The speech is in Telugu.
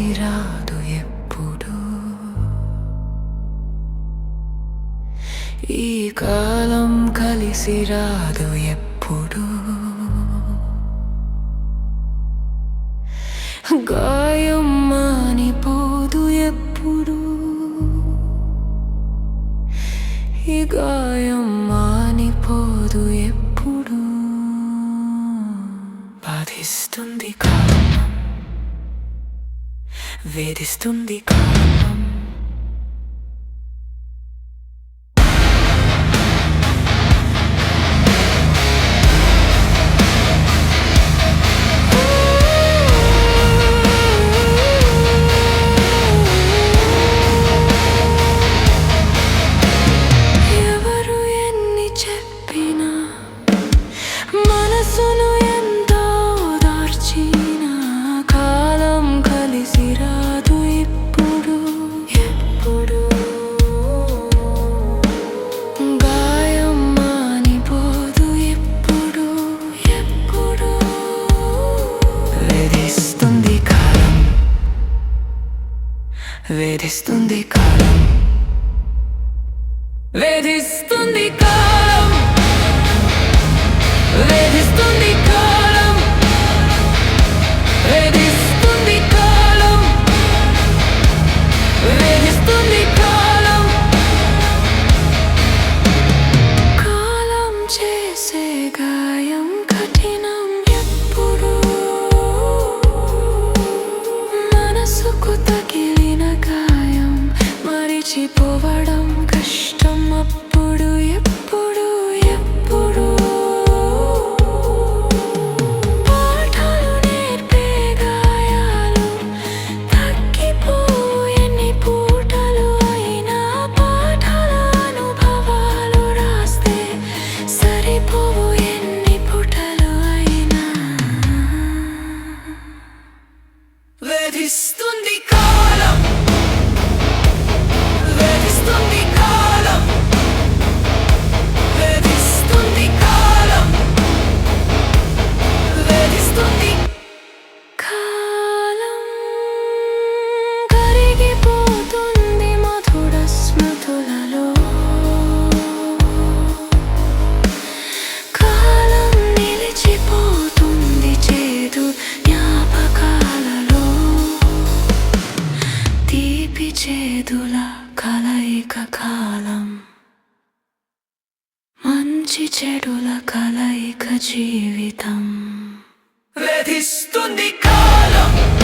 కలిసి రాదు ఎప్పుడు. ఈ కాలం కలిసి రాదు ఎప్పుడు. గాయం మానిపోదు ఎప్పుడు. ఈ గాయం మానిపోదు ఎప్పుడు. బాధిస్తుంది కాలం. వేధిస్తుంది కాలం వేధిస్తుంది కాలం. వేధిస్తుంది కాలం. వేధిస్తుంది కాలం. కష్టం అప్పుడు చేదుల కలయిక కాలం. మంచి చెడుల కలయిక జీవితం. వేధిస్తుంది కాలం.